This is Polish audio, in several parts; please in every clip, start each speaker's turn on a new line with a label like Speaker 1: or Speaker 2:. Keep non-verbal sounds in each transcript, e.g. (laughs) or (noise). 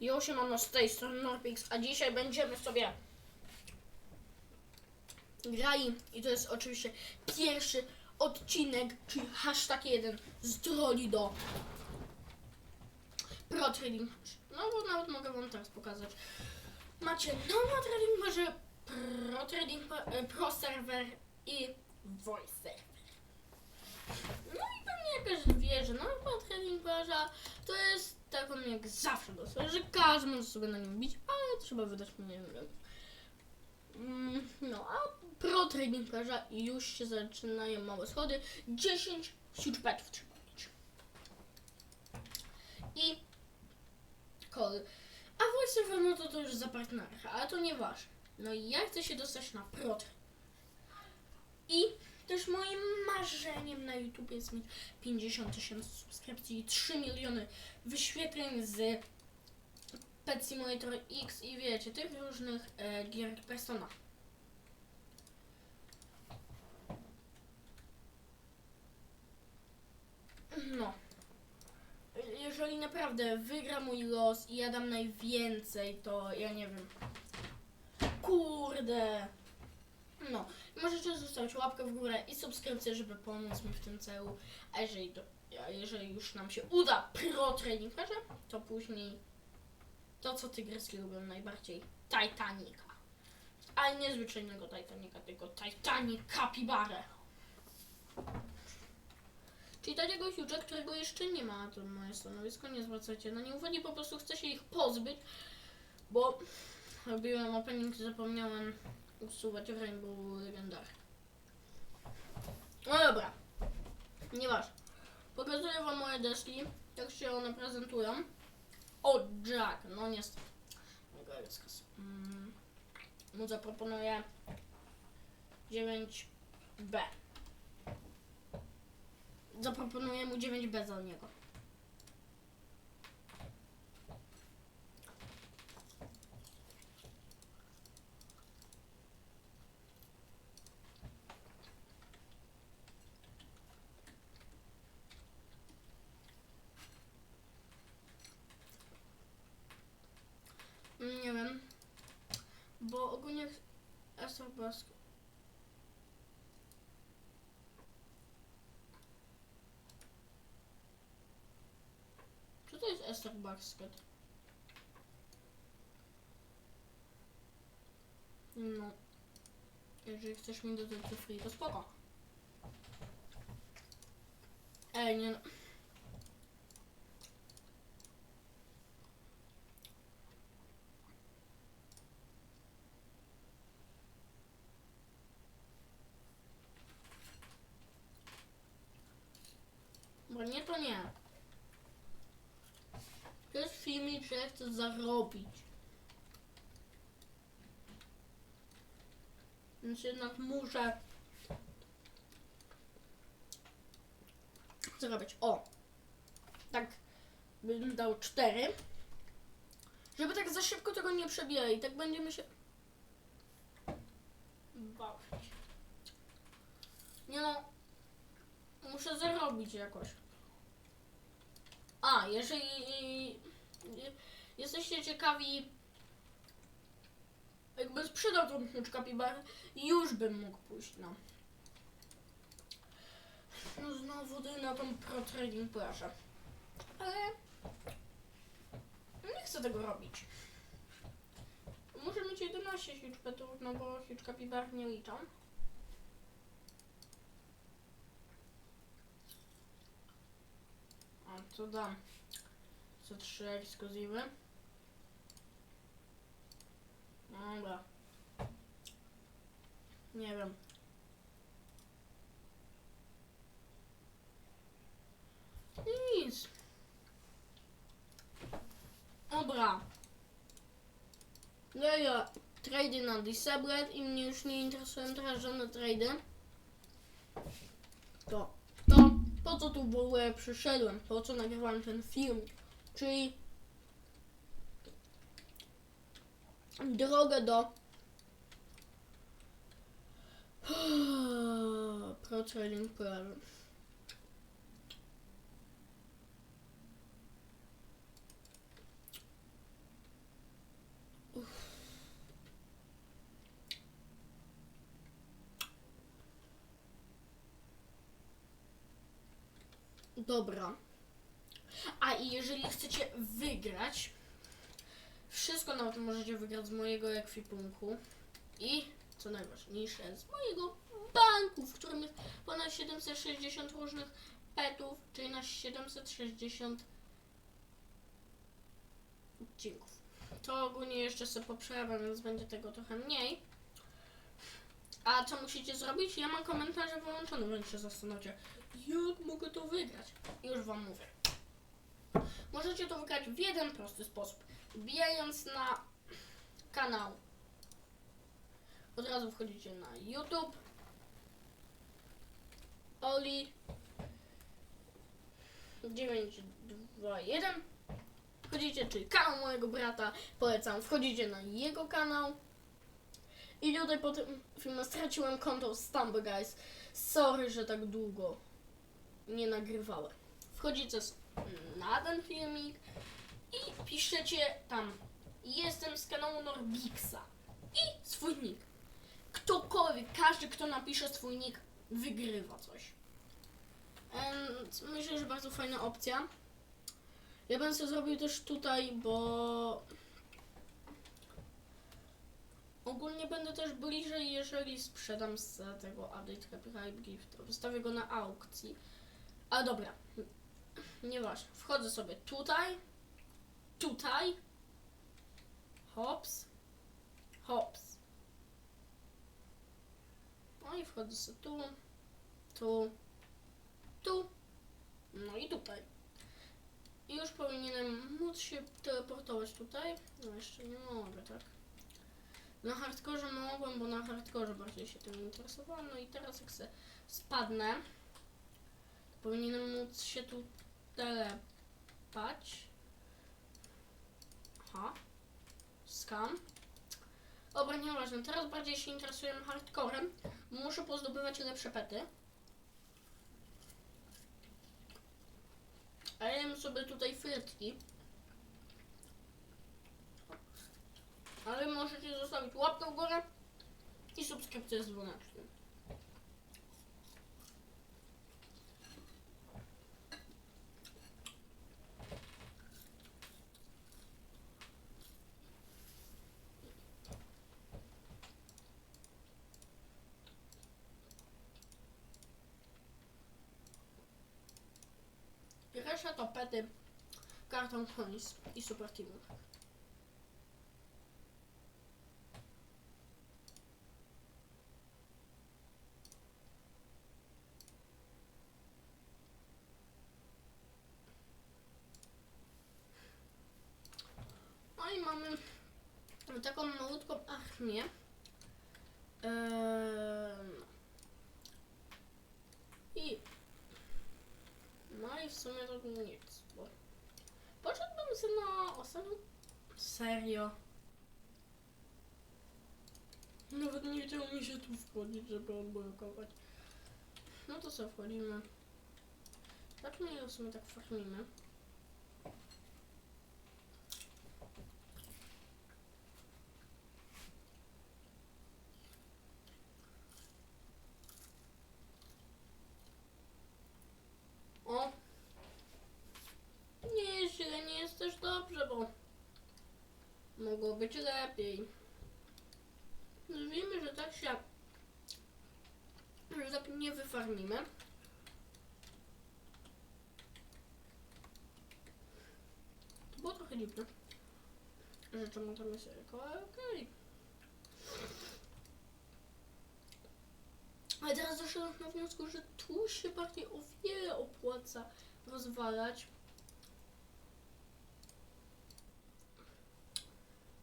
Speaker 1: Jo, siemano, z tej strony Norpix, a dzisiaj będziemy sobie grali i to jest oczywiście pierwszy odcinek, czyli hashtag 1 z drogi do Pro Trading No bo nawet mogę wam teraz pokazać. Macie Normal Trading Barze, Pro Trading Ba- e, Pro Server i Voice Server. No i pewnie jakaś wie, że Normal Trading Barza to jest taką jak zawsze dosyć, że każdy może sobie na nim bić, ale trzeba wydać nie wiem. Mm, No, a Pro Trading Barza już się zaczynają małe schody. 10 huge betów trzeba mieć. I kody. A Voice Server, no to to już za partnera, ale to nie wasz. No i ja chcę się dostać na Pro. I też moim marzeniem na YouTube jest mieć 50 tysięcy subskrypcji i 3 miliony wyświetleń z Pet Simulator X i wiecie, tych różnych e, gier Persona. No. Jeżeli naprawdę wygra mój los i ja dam najwięcej, to ja nie wiem. Kurde. No. Możecie zostawić łapkę w górę i subskrypcję, żeby pomóc mi w tym celu. A jeżeli, do, a jeżeli już nam się uda pro treningarze, to później to, co tygryski lubią najbardziej, Titanica. Ale nie zwyczajnego Titanica, tylko Titanic Capybara. Czyli takiego huge'a, którego jeszcze nie ma, to moje stanowisko, nie zwracajcie na nie uwagi, po prostu chcę się ich pozbyć, bo robiłem opening, zapomniałem usuwać w Rainbow Legendary. No dobra, nieważne. Pokazuję wam moje deski, jak się one prezentują. O, Jack, no niestety. Mm, mu zaproponuję 9B. Zaproponuję mu 9B za niego. Mm, Nie wiem. Bo ogólnie Basket. Co to jest Esther Basket? No. Jeżeli chcesz mi dodać to free, to spoko. Ej, nie no. Bo nie, to nie. To jest filmik, że chcę zarobić. Więc jednak muszę zarobić. O! Tak bym dał cztery. Żeby tak za szybko tego nie przebijali. Tak będziemy się bawić. Nie no, Muszę zarobić jakoś. A, jeżeli jesteście ciekawi, jakby sprzedał tą klucz kapibarę, już bym mógł pójść na. No znowu ty na tą pro trading plażę. Ale nie chcę tego robić. Muszę mieć 11 huge petów, no bo huge kapibar nie liczą. A co dam? Co trzy ekskluzywy? Dobra. Nie wiem. Nic. Dobra. No ja trady na Disabled i mnie już nie interesują teraz żadne trady. Co tu w ogóle przyszedłem, po co nagrywałem ten film, czyli drogę do (sighs) Pro Trading Dobra. A i jeżeli chcecie wygrać, wszystko nawet możecie wygrać z mojego ekwipunku i co najważniejsze, z mojego banku, w którym jest ponad 760 różnych petów, czyli na 760 odcinków. To ogólnie jeszcze sobie poprzerabiam, więc będzie tego trochę mniej. A co musicie zrobić? Ja mam komentarze wyłączone, więc się zastanawiacie, jak mogę to wygrać? Już wam mówię. Możecie to wygrać w jeden prosty sposób. Wbijając na kanał. Od razu wchodzicie na YouTube. Oli 921. Wchodzicie, czyli kanał mojego brata. Polecam, wchodzicie na jego kanał. I tutaj po tym filmie straciłem konto Stumble Guys. Sorry, że tak długo nie nagrywałem. Wchodzicie na ten filmik i piszecie tam jestem z kanału Norbixa i swój nick. Ktokolwiek, każdy kto napisze swój nick wygrywa coś. Myślę, że bardzo fajna opcja. Ja bym sobie zrobił też tutaj, bo ogólnie będę też bliżej, jeżeli sprzedam z tego update Happy Gift. Wystawię go na aukcji. Ale dobra, nieważne. Wchodzę sobie tutaj, tutaj, hops, hops. No i wchodzę sobie tu, tu, tu, no i tutaj. I już powinienem móc się teleportować tutaj. No jeszcze nie mogę, tak? Na hardkorze mogłem, bo na hardkorze bardziej się tym interesowałem. No i teraz jak se spadnę, to powinienem móc się tu telepać. Aha. Skam. Dobra, nieważne. Teraz bardziej się interesuję hardcorem. Muszę pozdobywać lepsze pety. A ja sobie tutaj frytki. Ale możecie zostawić łapkę w górę i subskrypcję z dzwoneczkiem. Reszta to pety, karton konis i super teamów. Mamy taką malutką armię. Eee, I no i w sumie to nic, bo poszedłbym sobie na ostatnią serio. Nawet nie chciało mi się tu wchodzić, żeby odblokować. No to co, wchodzimy. Tak my w sumie tak farmimy. O! Nie jest źle, nie jest też dobrze, bo mogło być lepiej. No Wiemy, że tak się że tak nie wyfarmimy. To było trochę dziwne. Że czemu tam jest ale okej. Ale teraz doszedłem na wniosku, że tu się bardziej o wiele opłaca rozwalać.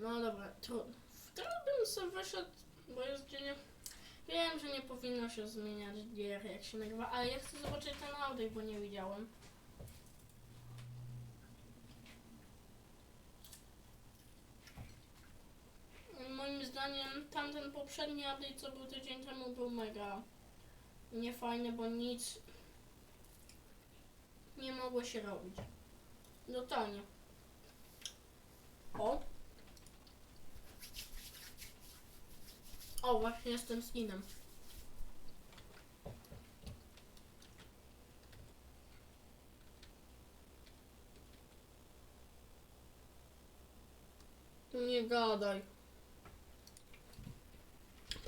Speaker 1: No dobra, trudno. Teraz bym sobie wyszedł, bo jest dzień... Wiem, że nie powinno się zmieniać gier, jak się nagrywa, ale ja chcę zobaczyć ten audio, bo nie widziałem. Moim zdaniem tamten poprzedni update, co był tydzień temu, był mega niefajny, bo nic nie mogło się robić. Totalnie. właśnie z tym skinem. Nie gadaj.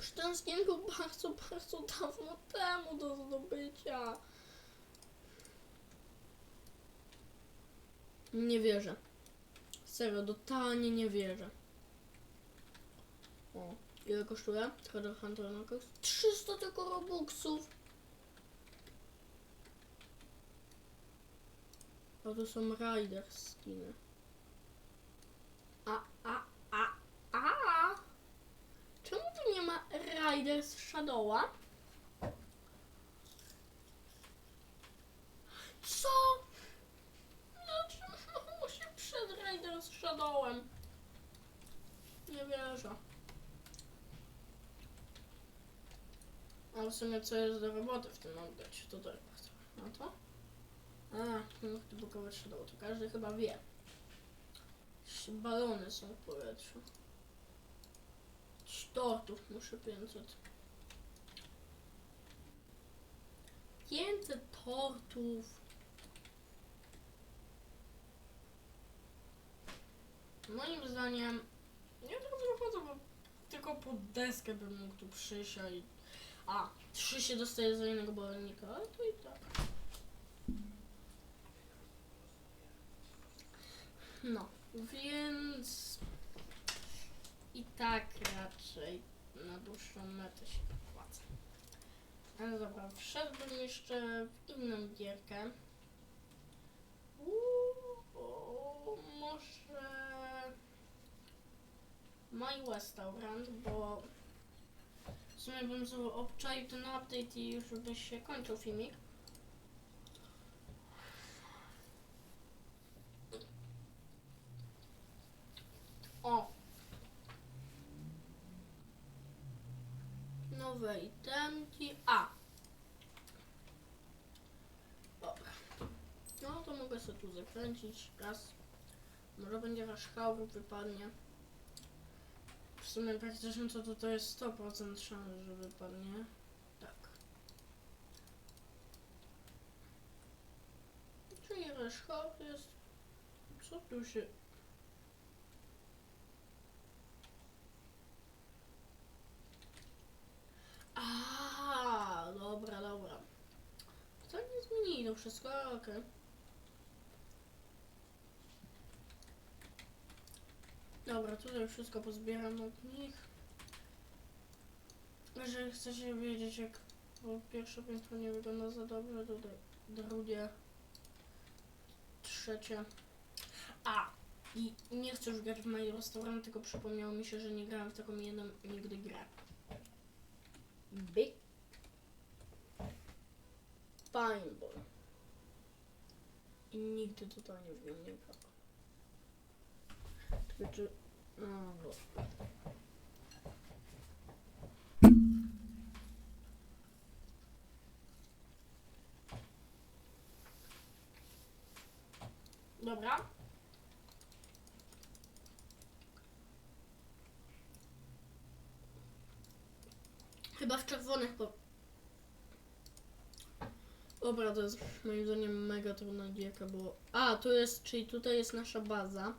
Speaker 1: Przy ten skin był bardzo, bardzo dawno temu do zdobycia. Nie wierzę. Serio, totalnie nie wierzę ile kosztuje? Treasure Hunter Knuckles? 300 tylko robuxów. A to są Rider skiny. A, a, a, a! Czemu tu nie ma Riders Shadowa? Co? Dlaczego (laughs) się przed Riders Shadowem? Nie wierzę. A w sumie co jest do roboty w tym oddać? To też bardzo. No to? A, nie chcę blokować Shadow, to każdy chyba wie. Balony są w powietrzu. Tortów muszę 500. 500 tortów. Moim zdaniem nie tak wychodzę, bo tylko pod deskę bym mógł tu przyjść a 3 się dostaje za jednego balonnika, ale to i tak. No, więc i tak raczej na dłuższą metę się opłaca. Ale dobra, wszedłbym jeszcze w inną gierkę. Uuu, może My Restaurant, bo w sumie bym sobie obczaił ten update i już by się kończył filmik. O! Nowe itemki. A! Dobra. No to mogę sobie tu zakręcić. Raz. Może będzie wasz haur wypadnie. W sumie praktycznie to, to jest 100% szans, że wypadnie. Tak. Czyli haur jest... Co tu się... A, dobra, dobra. To nie zmienili to wszystko, okej. Dobra, tutaj wszystko pozbieram od nich. Jeżeli chcecie wiedzieć, jak bo pierwsze piętro nie wygląda za dobrze, to dru- drugie, trzecie. A! I nie chcę już grać w My Restaurant, tylko przypomniało mi się, że nie grałem w taką jedną nigdy grę. Big Pineball. I nigdy totalnie w nią nie grałem. Tylko czy... Dobra. Chyba w czerwonych po... Dobra, to jest moim zdaniem mega trudna gierka, bo... A, tu jest, czyli tutaj jest nasza baza.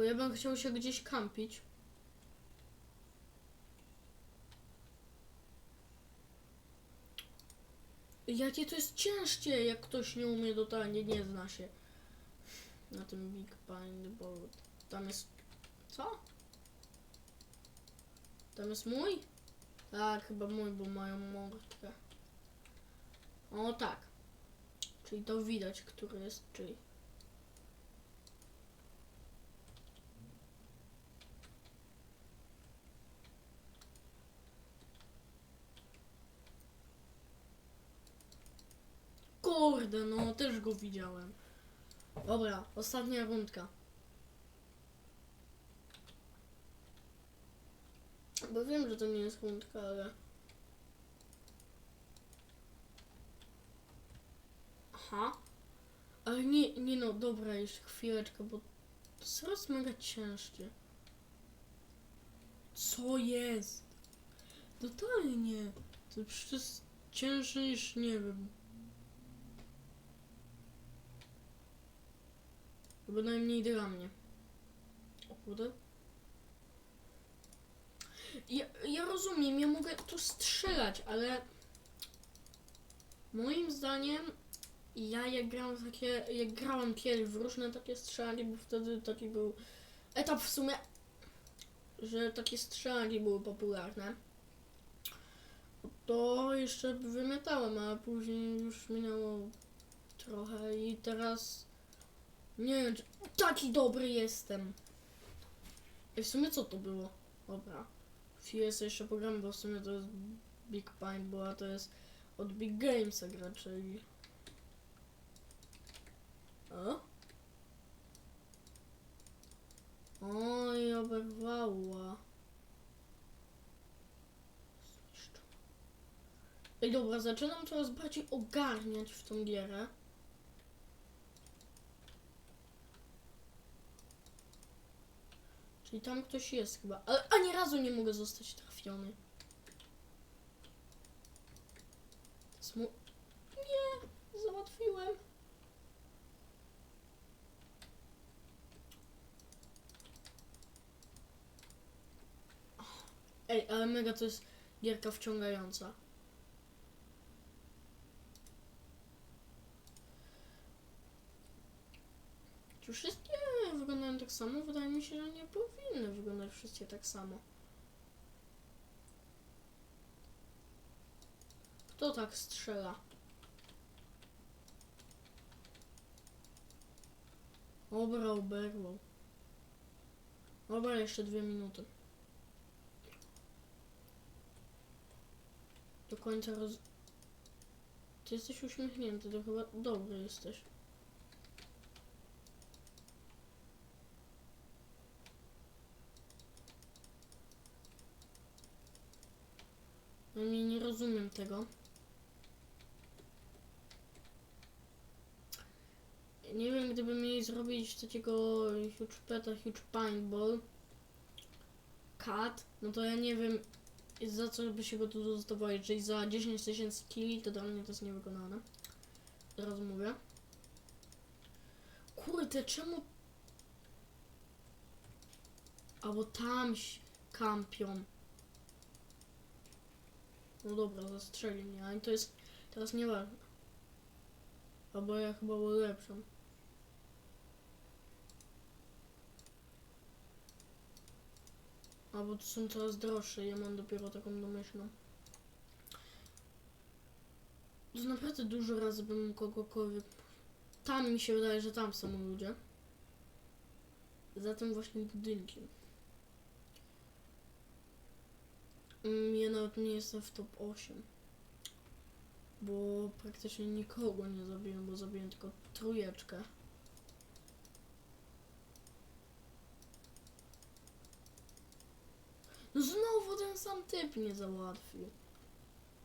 Speaker 1: Tylko ja bym chciał się gdzieś kampić. Jakie to jest ciężkie, jak ktoś nie umie totalnie, nie zna się na tym Big Bind, bo tam jest... Co? Tam jest mój? Tak, chyba mój, bo mają mordkę. O tak. Czyli to widać, który jest czyj. Kurde, no też go widziałem. Dobra, ostatnia rundka. Bo wiem, że to nie jest rundka, ale... Aha. Ale nie, nie no, dobra, jeszcze chwileczkę, bo to jest coraz mega ciężkie. Co jest? Totalnie. To przecież cięższe niż, nie wiem, Bynajmniej dla mnie. O kurde. Ja, ja rozumiem, ja mogę tu strzelać, ale moim zdaniem ja jak grałem takie, jak grałem kiedyś w różne takie strzelanki, bo wtedy taki był etap w sumie, że takie strzelanki były popularne. To jeszcze wymiatałem, a później już minęło trochę i teraz nie wiem, czy taki dobry jestem. I w sumie co to było? Dobra. Chwilę sobie jeszcze pogram, bo w sumie to jest Big Paintball, a to jest od Big Gamesa gra, czyli... O? Oj, oberwała. Ej, dobra, zaczynam coraz bardziej ogarniać w tą gierę. Czyli tam ktoś jest chyba. Ale ani razu nie mogę zostać trafiony. Smu... Nie! Załatwiłem. Ej, ale mega to jest gierka wciągająca. Czy wszystkie wyglądają tak samo? Wydaje mi się, że nie powinny wyglądać wszystkie tak samo. Kto tak strzela? Dobra, oberwał. Dobra, jeszcze dwie minuty. Do końca roz... Ty jesteś uśmiechnięty, to chyba dobry jesteś. No nie, nie rozumiem tego. Nie wiem, gdyby mieli zrobić takiego huge peta, huge paintball cut, no to ja nie wiem za co by się go tu dostawało. Jeżeli za 10 tysięcy kili, to dla mnie to jest niewykonane. Teraz mówię. Kurde, czemu... Albo tam kampią. No dobra, zastrzeli mnie, ale to jest teraz nieważne. Albo ja chyba ulepszam. Albo to są coraz droższe, ja mam dopiero taką domyślną. To naprawdę dużo razy bym kogokolwiek... Tam mi się wydaje, że tam są ludzie. Za tym właśnie budynkiem. Mm, Ja nawet nie jestem w top 8. Bo praktycznie nikogo nie zabiłem, bo zabiłem tylko trójeczkę. No znowu ten sam typ nie załatwił.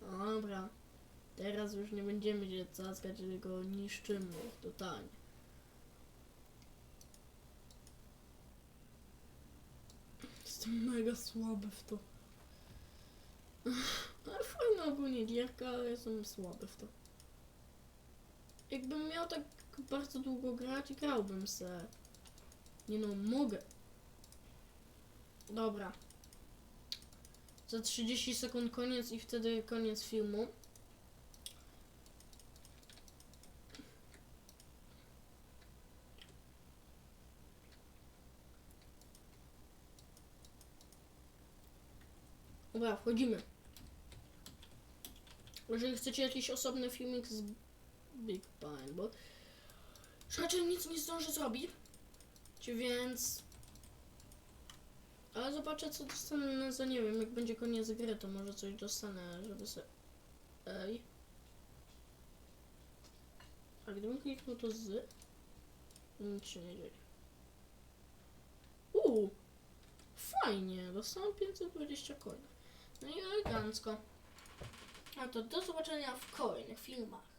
Speaker 1: Dobra. Teraz już nie będziemy się caskać, tylko niszczymy ich totalnie. Jestem mega słaby w to. Ale fajna ogólnie gierka, ale jestem słaby w to. Jakbym miał tak bardzo długo grać, grałbym se. Nie no, mogę. Dobra. Za 30 sekund koniec i wtedy koniec filmu. Dobra, wchodzimy. Jeżeli chcecie jakiś osobny filmik z Big Bang, bo raczej nic nie zdążę zrobić, więc... Ale zobaczę co dostanę za, nie wiem, jak będzie koniec gry, to może coś dostanę, żeby se... Ej. A gdybym kliknął to z... Nic się nie dzieje. Uuu! Fajnie, dostałem 520 coinów. No i elegancko. A to do zobaczenia w kolejnych filmach.